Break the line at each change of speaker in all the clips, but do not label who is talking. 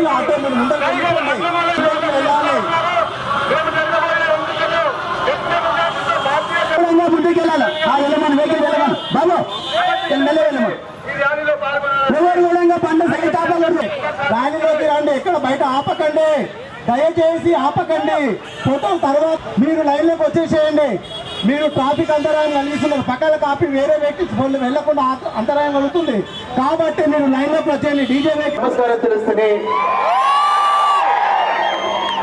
ఈ ఆటో మీరు ముందర వెళ్ళాలి. ముందుకు వెళ్ళాలి. ఆ వెళ్ళమని వెహికల్ వెళ్ళమని. బాబు వెళ్ళమని. ఎవరు కూడా పండు సైడ్ ఆపకూడదు ర్యాలీలోకి రండి. ఎక్కడ బయట ఆపకండి. దయచేసి ఆపకండి. ఫోటో తర్వాత మీరు లైన్లోకి వచ్చేసేయండి. మీరు ట్రాఫిక్ అంతరాయం కలిగిస్తున్నారు పక్కన కాపీ వేరే వెహికల్స్ వాళ్ళు వెళ్లకుండా అంతరాయం కలుగుతుంది కాబట్టి మీరు లైన్ అప్ వచ్చేయండి డీజే వెహికల్
నమస్కారం తెలుస్తుంది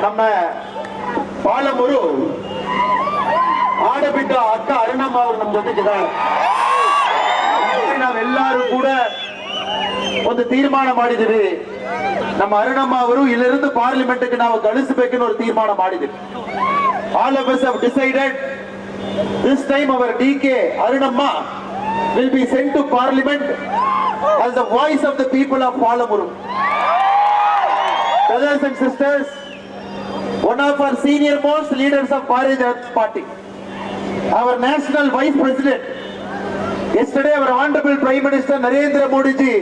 நம்ம பாலமுரு ஆடபிட்ட அக்கா அருணம்மா அவர் நம்ம ಜೊತೆಗಿದ್ದಾರೆ ನಾವೆಲ್ಲರೂ ಕೂಡ ಒಂದು ತೀರ್ಮಾನ ಮಾಡಿದಿವಿ ನಮ್ಮ ಅರುಣಮ್ಮ ಅವರು ಇಲ್ಲಿருந்து ಪಾರ್ಲಿಮೆಂಟ್ಗೆ ನಾವು ಕಳಿಸಬೇಕೆನ್ನೋ ಒಂದು ತೀರ್ಮಾನ ಮಾಡಿದಿವಿ all of decided this time our DK Arunamma will be sent to parliament as the voice of the people of Palamuru. Brothers and sisters, one of our senior most leaders of Bharatiya Janata Party, our national vice president, yesterday our honorable Prime Minister Narendra Modi ji,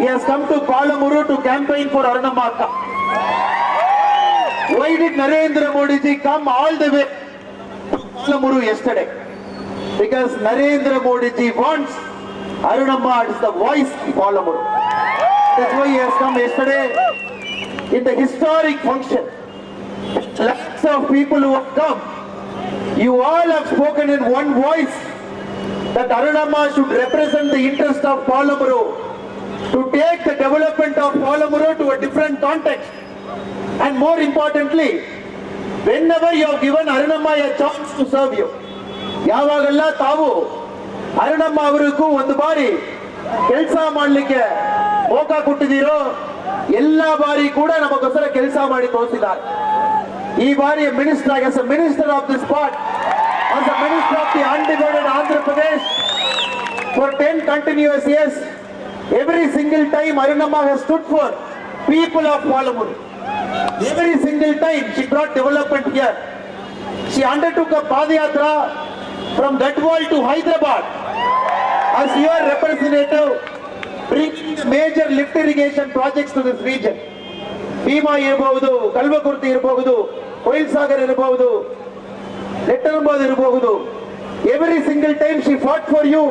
he has come to Palamuru to campaign for Arunamma Why did Narendra Modi ji come all the way Palamuru yesterday? Because Narendra Modi ji wants Arunamma as the voice of Palamuru. That's why he has come yesterday in the historic function. Lots of people who have come, you all have spoken in one voice that Arunamma should represent the interest of Palamuru to take the development of Palamuru to a different context. And more importantly, whenever you have given a chance to serve you, ಯಾವಾಗೆಲ್ಲ ತಾವು ಅರುಣಮ್ಮ ಅವರಿಗೂ ಒಂದು ಬಾರಿ ಕೆಲಸ ಮಾಡಲಿಕ್ಕೆ ಮೋಕ ಕೊಟ್ಟಿದ್ದೀರೋ ಎಲ್ಲ ಬಾರಿ ಕೂಡ ನಮಗೋಸ್ಕರ ಕೆಲಸ ಮಾಡಿ ತೋರಿಸಿದ್ದಾರೆ ಈ ಬಾರಿ ಮಿನಿಸ್ಟರ್ ಆಗಿ minister of the spot minister of the undivided Andhra Pradesh for ten continuous years every single time Arunamma has stood for people of Palamuru. Every single time she brought development here. She undertook a Padayatra from Gatwal to Hyderabad as your representative bringing the major lift irrigation projects to this region. Bhima ಇರಬಹುದು ಕಲ್ವಕುರ್ತಿ ಇರಬಹುದು ಕೊಯಿಲ್ ಸಾಗರ್ ಇರಬಹುದು ಲೆಟ್ಟರಂಬಾದ್ ಇರಬಹುದು every single time she fought for you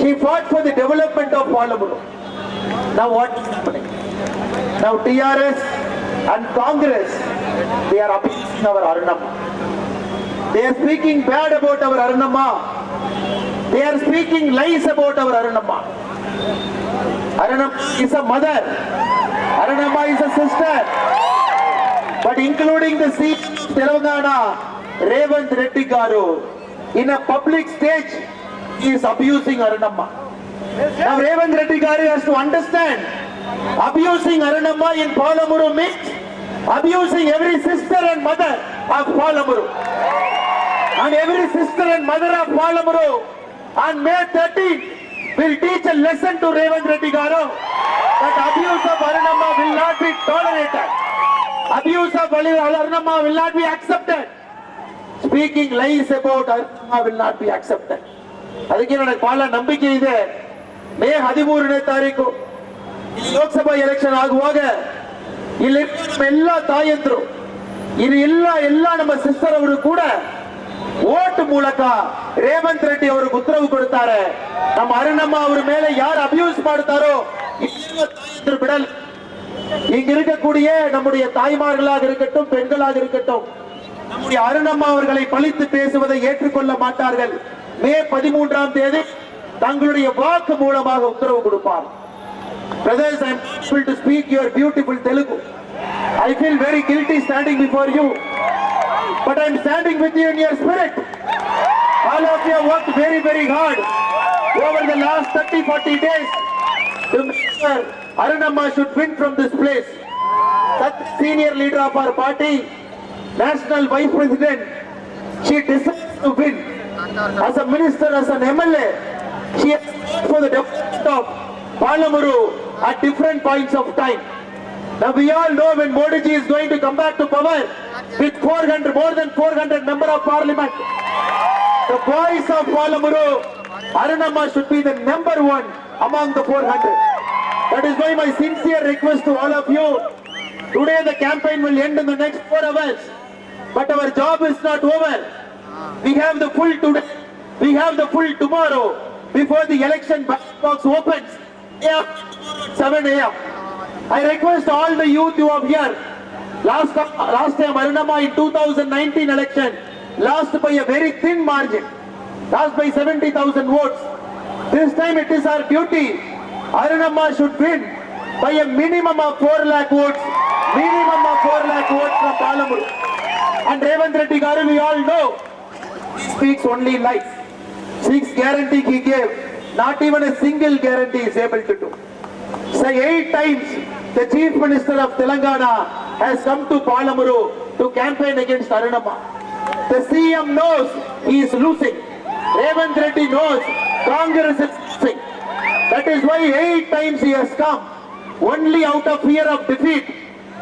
she fought for the development of Palamuru ನಾವು what Now TRS and Congress, they are abusing our Arunamma. They are speaking bad about our Arunamma. They are speaking lies about our Arunamma. Arunamma is a mother. Arunamma is a sister. But including the seat Telangana, Revant Reddy Garu, in a public stage, he is abusing Arunamma. Now Revant Reddy Garu has to understand, abusing Arunamma in Palamuru means abusing every sister and mother of Palamuru. And every sister and mother of Palamuru on May 13 will teach a lesson to Revant Reddy Garu that abuse of Arunamma will not be tolerated. Abuse of Arunamma will not be accepted. Speaking lies about Arunamma will not be accepted. ಅದಕ್ಕೆ ನನಗೆ ಬಹಳ ನಂಬಿಕೆ ಇದೆ ಮೇ ಹದಿಮೂರನೇ ತಾರೀಕು ಈ Lok Sabha election ಆಗುವಾಗ ಇಲ್ಲಿ ಎಲ್ಲ ತಾಯಂದ್ರು ಇಲ್ಲಿ ಎಲ್ಲ ಎಲ್ಲ ನಮ್ಮ ಸಿಸ್ಟರ್ ಅವರು ಕೂಡ ಓಟ್ ಮೂಲಕ ರೇವಂತ್ ರೆಡ್ಡಿ ಅವರಿಗೆ ಉತ್ತರವು ಕೊಡ್ತಾರೆ ನಮ್ಮ ಅರುಣಮ್ಮ ಅವ್ರ ಮೇಲೆ ಯಾರು ಅಬ್ಯೂಸ್ ಮಾಡ್ತಾರೋ ಇಲ್ಲಿರುವ ತಾಯಂದ್ರು ಬಿಡಲ್ಲ இங்க இருக்கக்கூடிய நம்முடைய தாய்மார்களாக இருக்கட்டும் பெண்களாக இருக்கட்டும் நம்முடைய அருணம்மா அவர்களை பழித்து பேசுவதை ஏற்றுக்கொள்ள மாட்டார்கள் மே பதிமூன்றாம் தேதி தங்களுடைய வாக்கு மூலமாக உத்தரவு கொடுப்பார் Brothers, I am able to speak your beautiful Telugu. I feel very guilty standing before you, but I am standing with you in your spirit. All of you have worked very, very hard over the last 30, 40 days to make sure Arunamma should win from this place. Such senior leader of our party, national vice president, she decided to win. As a minister, as an MLA, she has for the development of Palamuru at different points of time. Now we all know when Modi ji is going to come back to power with 400, more than 400 member of parliament. The voice of Palamuru, Arunamma should be the number one among the 400. That is why my sincere request to all of you, today the campaign will end in the next four hours, but our job is not over. We have the full today, we have the full tomorrow, before the election box opens, yeah, 7 a.m. I request all the youth who are here, last, last time Arunama in 2019 election, lost by a very thin margin, lost by 70,000 votes. This time it is our duty. arunama should win by a minimum of 4 lakh votes. Minimum of 4 lakh votes from Palamur. And Revant Reddy Garu, we all know, he speaks only lies. Six guarantee he gave, not even a single guarantee is able to do. So eight times the Chief Minister of Telangana has come to Palamuru to campaign against Arunamma. The CM knows he is losing. Revant Reddy knows Congress is losing. That is why eight times he has come, only out of fear of defeat.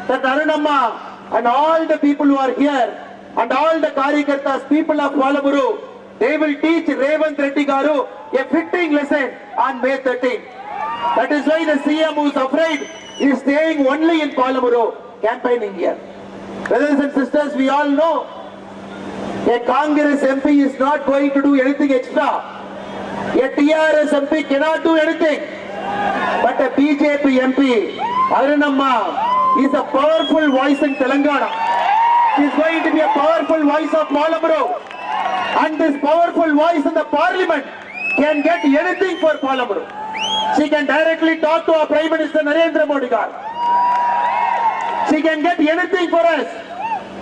That Arunamma and all the people who are here and all the Karyakartas, people of Palamuru, they will teach Revant Reddy Garu a fitting lesson on May 13. That is why the CM who is afraid is staying only in Palamuru, campaigning here. Brothers and sisters, we all know a Congress MP is not going to do anything extra. A TRS MP cannot do anything. But a BJP MP, Arunamma, is a powerful voice in Telangana. She is going to be a powerful voice of Palamuru. And this powerful voice in the parliament can get anything for Palamuru. She can directly talk to our Prime Minister Narendra Modi gar. She can get anything for us.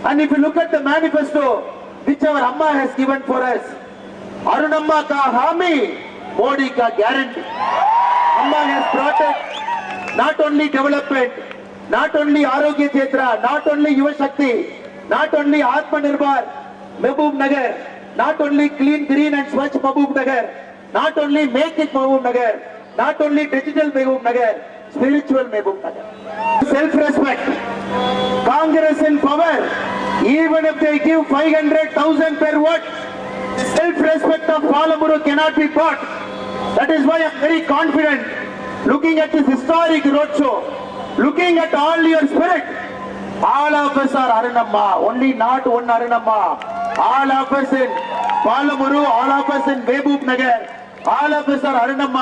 And if you look at the manifesto which our Amma has given for us, Arunamma ka hami, Modi ka guarantee. Amma has brought not only development, not only Arogya Chetra, not only Yuva Shakti, not only Atmanirbhar, Mehboob Nagar, not only clean, green and Swachh Mahbub Nagar, not only make it Mahbub Nagar, not only digital Mahbub Nagar, spiritual Mahbub Nagar. Self-respect. Congress in power, even if they give 500,000 per vote, self-respect of Palamuru cannot be bought. That is why I am very confident, looking at this historic roadshow, looking at all your spirit, all of us are Arunamma, only not one Arunamma. All all offers in Palamuru all offers in Mahabub Nagar all offers are Arunamma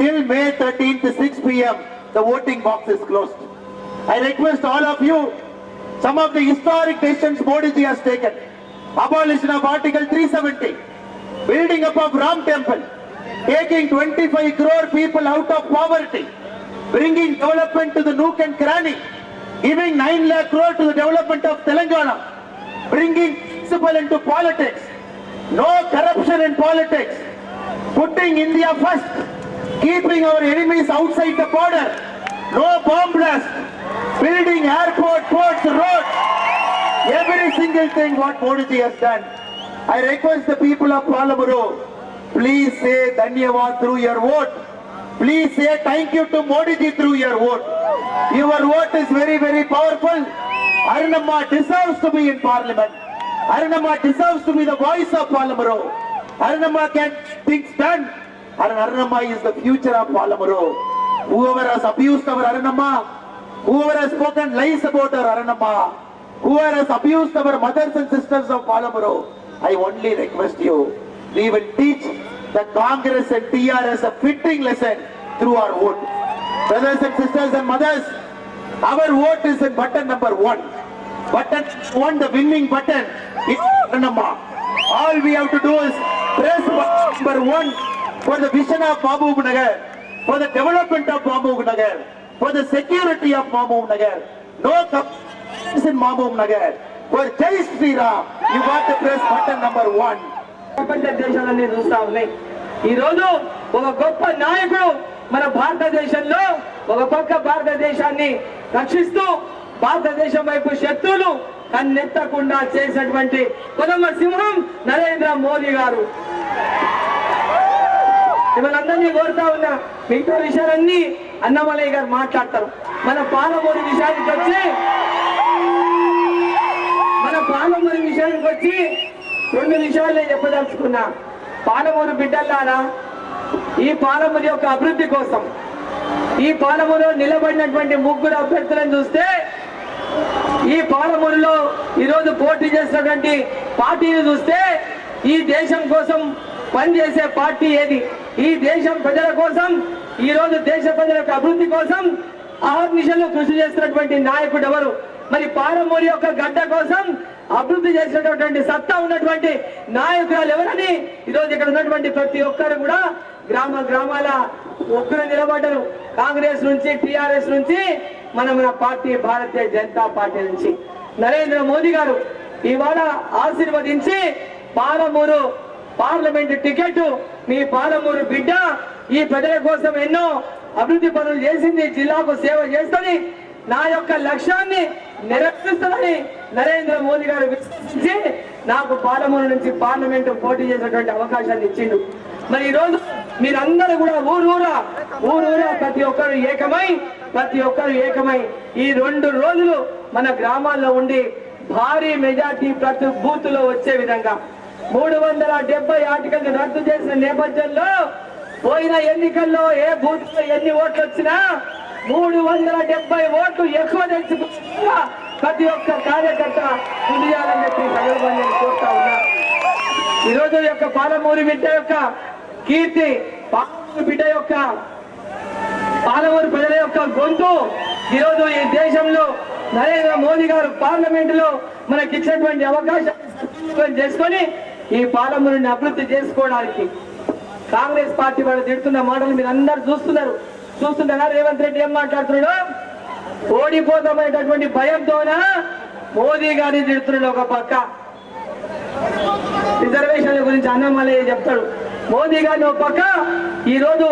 till May 13th, 6 p.m. the voting box is closed. I request all of you. some of the historic decisions Modiji has taken. Abolition of Article 370, building up of Ram Temple, taking 25 crore people out of poverty, bringing development to the nook and cranny, giving 9 lakh crore to the development of Telangana, bringing principle into politics, no corruption in politics, putting India first, keeping our enemies outside the border, no bomb blast, building airport, ports, roads, every single thing what Modiji has done. I request the people of Palamuru, please say Dhanyavad through your vote. Please say thank you to Modiji through your vote. Your vote is very, very powerful. Arunamma deserves to be in parliament. Arunamma deserves to be the voice of Palamuru. Arunamma can things done. And is the future of Palamuru. Whoever has abused our Arunamma, whoever has spoken lies about our Arunamma, whoever has abused our mothers and sisters of Palamuru, I only request you, we will teach the Congress and TRS a fitting lesson through our vote. Brothers and sisters and mothers, our vote is in button number one. Button won the winning button, is Arunamma. All we have to do is press button number one for the vision of Mahbub Nagar, for the development of Mahbub Nagar, for the security of Mahbub Nagar. No complaints in Mahbub Nagar. For Jai Sri Ram, you got to press button number one.
ప్రపంచ దేశాలన్నీ చూస్తా ఉన్నాయి ఈ రోజు ఒక గొప్ప నాయకుడు మన భారతదేశంలో ఒక పక్క భారతదేశాన్ని రక్షిస్తూ భారతదేశం వైపు శత్రువులు కన్నెత్తకుండా చేసినటువంటి కొదమ సింహం నరేంద్ర మోదీ గారు. మిమ్మల్ని కోరుతా ఉన్నా మిగతా విషయాలన్నీ అన్నమలయ్య గారు మాట్లాడతారు. మన పాలమూరి విషయానికి వచ్చి మన పాలమూరి విషయానికి వచ్చి రెండు విషయాలు నేను చెప్పదలుచుకున్నా. పాలమూరు బిడ్డల్లారా ఈ పాలమూరి యొక్క అభివృద్ధి కోసం ఈ పాలమూరు నిలబడినటువంటి ముగ్గురు అభ్యర్థులను చూస్తే ఈ పాలమూరులో ఈరోజు పోటీ చేసినటువంటి పార్టీని చూస్తే ఈ దేశం కోసం పనిచేసే పార్టీ ఏది? ఈ దేశం ప్రజల కోసం ఈ రోజు దేశ ప్రజల యొక్క అభివృద్ధి కోసం అహర్నిశలు కృషి చేస్తున్నటువంటి నాయకుడు ఎవరు? మరి పాలమూరు యొక్క గడ్డ కోసం అభివృద్ధి చేసినటువంటి సత్తా ఉన్నటువంటి నాయకురాలు ఎవరని ఈరోజు ఇక్కడ ఉన్నటువంటి ప్రతి ఒక్కరు కూడా గ్రామ గ్రామాల ఒక్కరు నిలబడ్డరు. కాంగ్రెస్ నుంచి టిఆర్ఎస్ నుంచి మన మన పార్టీ భారతీయ జనతా పార్టీ నుంచి నరేంద్ర మోదీ గారు ఇవాళ ఆశీర్వదించి పాలమూరు పార్లమెంట్ టికెట్ మీ పాలమూరు బిడ్డ ఈ ప్రజల కోసం ఎన్నో అభివృద్ధి పనులు చేసింది జిల్లాకు సేవ చేస్తుంది. నా యొక్క లక్ష్యాన్ని నెరవేరుస్తుందని నరేంద్ర మోదీ గారు విశ్వసించి నాకు పాలమూరు నుంచి పార్లమెంటు పోటీ చేసినటువంటి అవకాశాన్ని ఇచ్చిండు. మరి ఈరోజు మీరందరూ కూడా ఊరూరా ఊరూరా ప్రతి ఒక్కరు ఏకమై ప్రతి ఒక్కరు ఏకమై ఈ రెండు రోజులు మన గ్రామాల్లో ఉండి భారీ మెజార్టీ ప్రతి బూత్లో వచ్చే విధంగా మూడు వందల డెబ్బై ఆర్టికల్ రద్దు చేసిన నేపథ్యంలో పోయిన ఎన్నికల్లో ఏ బూత్లో ఎన్ని ఓట్లు వచ్చినా మూడు వందల డెబ్బై ఓట్లు ఎక్కువ తెచ్చుకున్నా ప్రతి ఒక్క కార్యకర్త కృషి చేయాలని చెప్పి సందర్భంగా కోరుతా ఉన్నా. ఈరోజు యొక్క పాలమూరి బిడ్డ యొక్క కీర్తి పాలమూరు బిడ్డ యొక్క పాలమూరు ప్రజల యొక్క గొంతు ఈరోజు ఈ దేశంలో నరేంద్ర మోదీ గారు పార్లమెంట్లో మనకి ఇచ్చినటువంటి అవకాశాన్ని చేసుకొని ఈ పాలమూరుని అభివృద్ధి చేసుకోవడానికి కాంగ్రెస్ పార్టీ వాళ్ళు తిడుతున్న మాటలు మీరు అందరు చూస్తున్నారు. చూస్తున్నారా రేవంత్ రెడ్డి ఏం మాట్లాడుతున్నాడు? ఓడిపోతామనేటటువంటి భయంతోన మోదీ గారిని తిడుతున్నాడు ఒక పక్క. రిజర్వేషన్ల గురించి అన్నమలయ్య చెప్తాడు. మోదీ గారిని ఒక పక్క ఈరోజు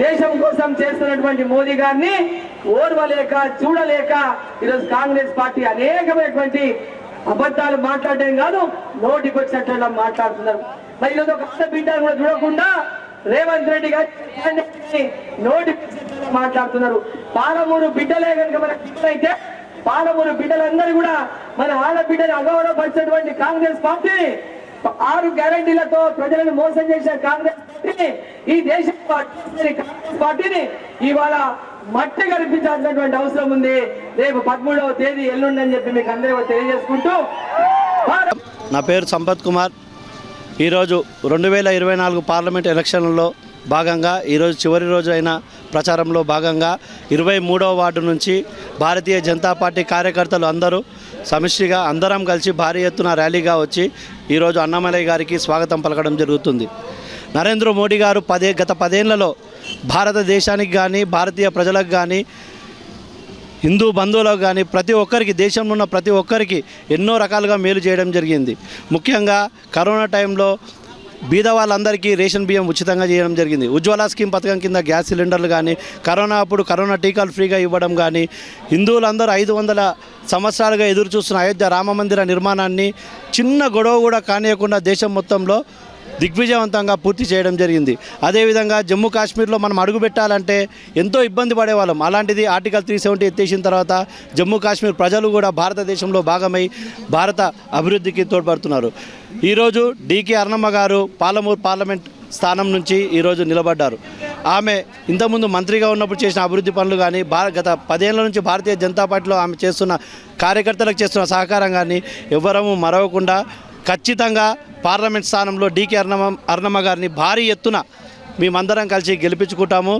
దేశం కోసం చేస్తున్నటువంటి మోదీ గారిని ఓర్వలేక చూడలేక ఈరోజు కాంగ్రెస్ పార్టీ అనేకమైనటువంటి అబద్ధాలు మాట్లాడడం కాదు నోటికి వచ్చినట్లు మాట్లాడుతున్నారు. మరి ఈరోజు ఒక ఆడబిడ్డను కూడా చూడకుండా రేవంత్ రెడ్డి గారి నోటి మాట్లాడుతున్నారు. పాలమూరు బిడ్డలే కనుక మన బిడ్డలైతే పాలమూరు బిడ్డలందరూ కూడా మన ఆడబిడ్డని అగౌరవపరిచినటువంటి కాంగ్రెస్ పార్టీ ఆరు గ్యారంటీలతో ప్రజలను మోసం చేసిన కాంగ్రెస్ పార్టీని ఈ దేశ కాంగ్రెస్ పార్టీని ఇవాళ మట్టి కనిపించాల్సినటువంటి అవసరం ఉంది. రేపు పదమూడవ తేదీ ఎల్లుండి అని చెప్పి మీకు అందరూ తెలియజేసుకుంటూ
నా పేరు సంపత్ కుమార్. ఈరోజు రెండు వేల ఇరవై నాలుగు పార్లమెంట్ ఎలక్షన్లలో భాగంగా ఈరోజు చివరి రోజు అయిన ప్రచారంలో భాగంగా ఇరవై మూడవ వార్డు నుంచి భారతీయ జనతా పార్టీ కార్యకర్తలు అందరూ సమిష్టిగా అందరం కలిసి భారీ ఎత్తున ర్యాలీగా వచ్చి ఈరోజు అన్నమలయ్య గారికి స్వాగతం పలకడం జరుగుతుంది. నరేంద్ర మోడీ గారు పదే గత పదేళ్ళలో భారతదేశానికి కానీ భారతీయ ప్రజలకు కానీ హిందూ బంధువులకు కానీ ప్రతి ఒక్కరికి దేశంలో ఉన్న ప్రతి ఒక్కరికి ఎన్నో రకాలుగా మేలు చేయడం జరిగింది. ముఖ్యంగా కరోనా టైంలో బీద వాళ్ళందరికీ రేషన్ బియ్యం ఉచితంగా చేయడం జరిగింది. ఉజ్వల స్కీమ్ పథకం కింద గ్యాస్ సిలిండర్లు కానీ కరోనా అప్పుడు కరోనా టీకాలు ఫ్రీగా ఇవ్వడం కానీ హిందువులందరూ ఐదు వందల సంవత్సరాలుగా ఎదురు చూస్తున్న అయోధ్య రామ మందిర నిర్మాణాన్ని చిన్న గొడవ కూడా కానియకుండా దేశం మొత్తంలో దిగ్విజయవంతంగా పూర్తి చేయడం జరిగింది. అదేవిధంగా జమ్మూ కాశ్మీర్లో మనం అడుగు పెట్టాలంటే ఎంతో ఇబ్బంది పడేవాళ్ళం. అలాంటిది ఆర్టికల్ త్రీ సెవెంటీ ఎత్తేసిన తర్వాత జమ్మూ కాశ్మీర్ ప్రజలు కూడా భారతదేశంలో భాగమై భారత అభివృద్ధికి తోడ్పడుతున్నారు. ఈరోజు డీకే అర్ణమ్మ గారు పాలమూరు పార్లమెంట్ స్థానం నుంచి ఈరోజు నిలబడ్డారు. ఆమె ఇంతకుముందు మంత్రిగా ఉన్నప్పుడు చేసిన అభివృద్ధి పనులు కానీ భార గత పదేళ్ళ నుంచి భారతీయ జనతా పార్టీలో ఆమె చేస్తున్న కార్యకర్తలకు చేస్తున్న సహకారం కానీ ఎవ్వరము మరవకుండా ఖచ్చితంగా పార్లమెంట్ స్థానంలో డీకే అర్ణమ అర్ణమ్మ గారిని భారీ ఎత్తున మేమందరం కలిసి గెలిపించుకుంటాము.